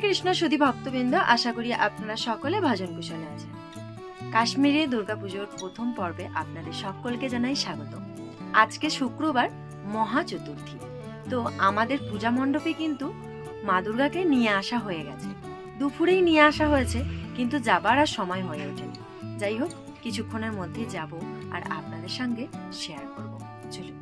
কৃষ্ণ, সুধী ভক্তবৃন্দ, আশা করি আপনারা সকলে ভজন কুশলে আছেন। কাশ্মীরে দুর্গাপুজোর প্রথম পর্বে আপনাদের সকলকে জানাই স্বাগত। আজকে শুক্রবার মহা চতুর্থী। তো আমাদের পূজা মণ্ডপে কিন্তু মা দুর্গাকে নিয়ে আসা হয়ে গেছে। দুপুরেই নিয়ে আসা হয়েছে, কিন্তু যাবার আর সময় হয়ে ওঠেনি। যাই হোক, কিছুক্ষণের মধ্যে যাব আর আপনাদের সঙ্গে শেয়ার করব। চলুন।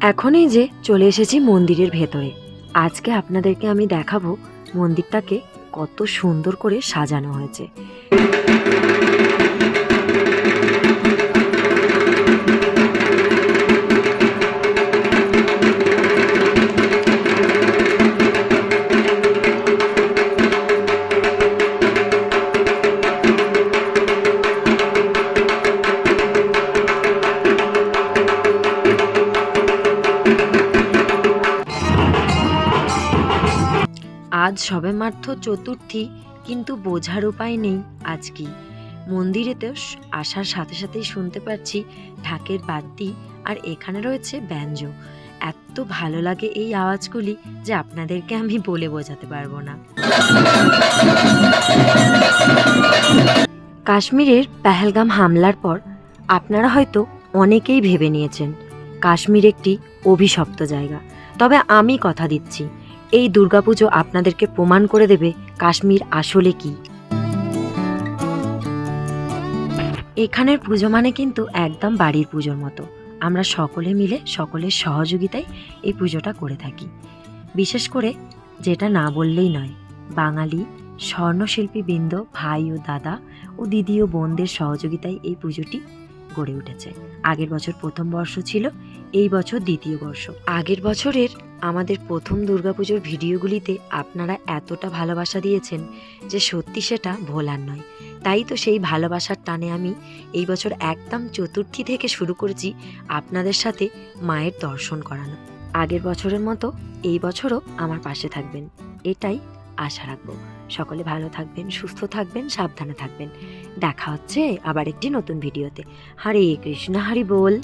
এখনই যে চলে এসেছি মন্দিরের ভেতরে। আজকে আপনাদেরকে আমি দেখাবো মন্দিরটাকে কত সুন্দর করে সাজানো হয়েছে। আজ সবেমাত্র চতুর্থী, কিন্তু বোঝার উপায় নেই আজ কি মন্দিরেতে আসার সাথে সাথেই শুনতে পাচ্ছি ঢাকের বাদ্যি আর এখানে রয়েছে ব্যঞ্জ। এত ভালো লাগে এই আওয়াজগুলি যে আপনাদেরকে আমি বলে বোঝাতে পারব না। কাশ্মীরের পেহেলগাম হামলার পর আপনারা হয়তো অনেকেই ভেবে নিয়েছেন, কাশ্মীর একটি অভিশপ্ত জায়গা। তবে আমি কথা দিচ্ছি এই দুর্গাপুজো আপনাদেরকে প্রমাণ করে দেবে কাশ্মীর আসলে কি। এখানের পুজো মানে কিন্তু একদম বাড়ির পুজোর মতো। আমরা সকলে মিলে সকলের সহযোগিতায় এই পুজোটা করে থাকি। বিশেষ করে যেটা না বললেই নয়, বাঙালি স্বর্ণশিল্পী বৃন্দ ভাই ও দাদা ও দিদি ও বোনদের সহযোগিতায় এই পুজোটি গড়ে উঠেছে। আগের বছর প্রথম বর্ষ ছিল, এই বছর দ্বিতীয় বর্ষ। আগের বছরের আমাদের প্রথম দুর্গাপুজোর ভিডিওগুলিতে আপনারা এতটা ভালোবাসা দিয়েছেন যে সত্যি সেটা ভোলার নয়। তাই তো সেই ভালোবাসার টানে আমি এই বছর একদম চতুর্থী থেকে শুরু করেছি আপনাদের সাথে মায়ের দর্শন করানো। আগের বছরের মতো এই বছরও আমার পাশে থাকবেন। এটাই আশা রাখব। সকলে ভালো থাকবেন, সুস্থ থাকবেন, সাবধানে থাকবেন। দেখা হচ্ছে আবার একটি নতুন ভিডিওতে। হরে কৃষ্ণ, হরি বল।